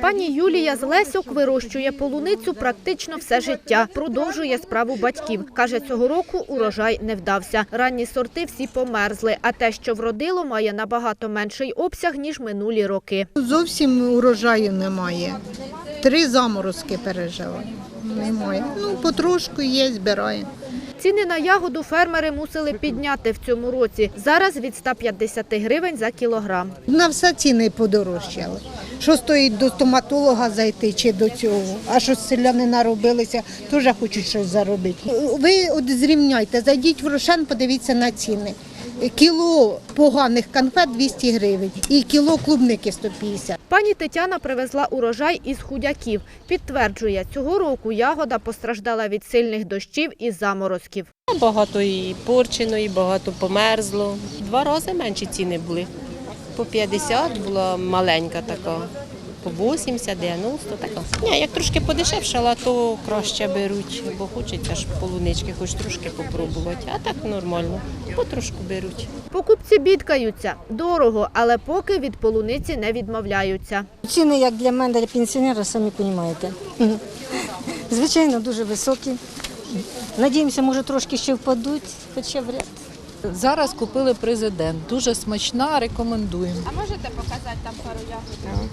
Пані Юлія з Лесьок вирощує полуницю практично все життя. Продовжує справу батьків. Каже, цього року урожай не вдався. Ранні сорти всі померзли, а те, що вродило, має набагато менший обсяг, ніж минулі роки. Зовсім урожаю немає. Три заморозки пережили. Немає. Ну, потрошку є, збираємо. Ціни на ягоду фермери мусили підняти в цьому році. Зараз від 150 гривень за кілограм. На все ціни подорожчали. Що стоїть до стоматолога зайти чи до цього? А що селяни наробилися, теж хочуть щось заробити. Ви от зрівняйте, зайдіть в Рошен, подивіться на ціни. Кіло поганих конфет 200 гривень і кіло клубники 150. Пані Тетяна привезла урожай із худяків. Підтверджує, цього року ягода постраждала від сильних дощів і заморозків. Багато і порчено, і багато померзло. Два рази менші ціни були. По 50 була маленька така, по 80, 90 така. Ні, як трошки подешевшала, то краще беруть, бо хочеться ж полунички, хоч трошки попробувати. А так нормально, потрошку беруть. Покупці бідкаються. Дорого, але поки від полуниці не відмовляються. Ціни, як для мене, для пенсіонера, самі розумієте. Звичайно, дуже високі. Надіємося, може трошки ще впадуть, хоча вряд. Зараз купили президент. Дуже смачна, рекомендуємо. А можете показати там пару ягод?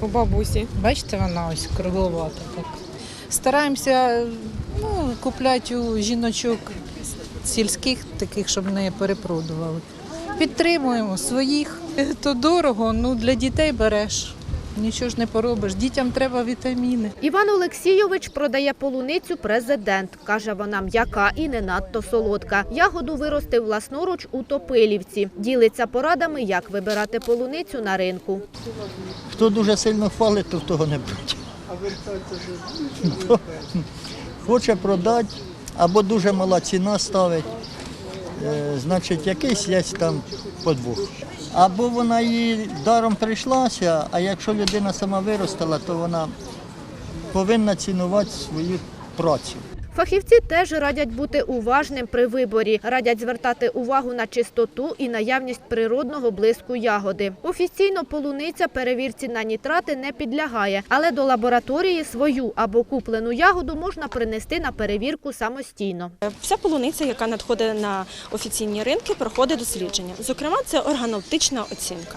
У бабусі. Бачите, вона ось кругловата. Так. Стараємося ну, купляти у жіночок сільських, таких, щоб не перепродували. Підтримуємо своїх. То дорого, ну для дітей береш. Нічого ж не поробиш. Дітям треба вітаміни. Іван Олексійович продає полуницю президент. Каже, вона м'яка і не надто солодка. Ягоду виростив власноруч у Топилівці. Ділиться порадами, як вибирати полуницю на ринку. Хто дуже сильно хвалить, то в того не беруть. Хто Хоче продати або дуже мала ціна ставить, е, значить якийсь є там подвох. Або вона їй даром прийшлася, а якщо людина сама виростила, то вона повинна цінувати свою працю. Фахівці теж радять бути уважним при виборі. Радять звертати увагу на чистоту і наявність природного блиску ягоди. Офіційно полуниця перевірці на нітрати не підлягає, але до лабораторії свою або куплену ягоду можна принести на перевірку самостійно. Вся полуниця, яка надходить на офіційні ринки, проходить дослідження. Зокрема, це органолептична оцінка.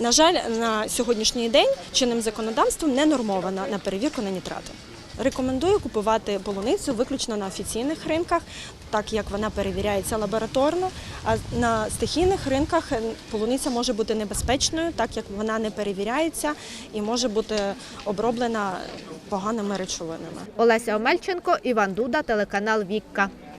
На жаль, на сьогоднішній день чинним законодавством не нормована на перевірку на нітрати. Рекомендую купувати полуницю виключно на офіційних ринках, так як вона перевіряється лабораторно. А на стихійних ринках е, полуниця може бути небезпечною, так як вона не перевіряється і може бути оброблена поганими речовинами. Олеся Омельченко, Іван Дуда, телеканал Вікка.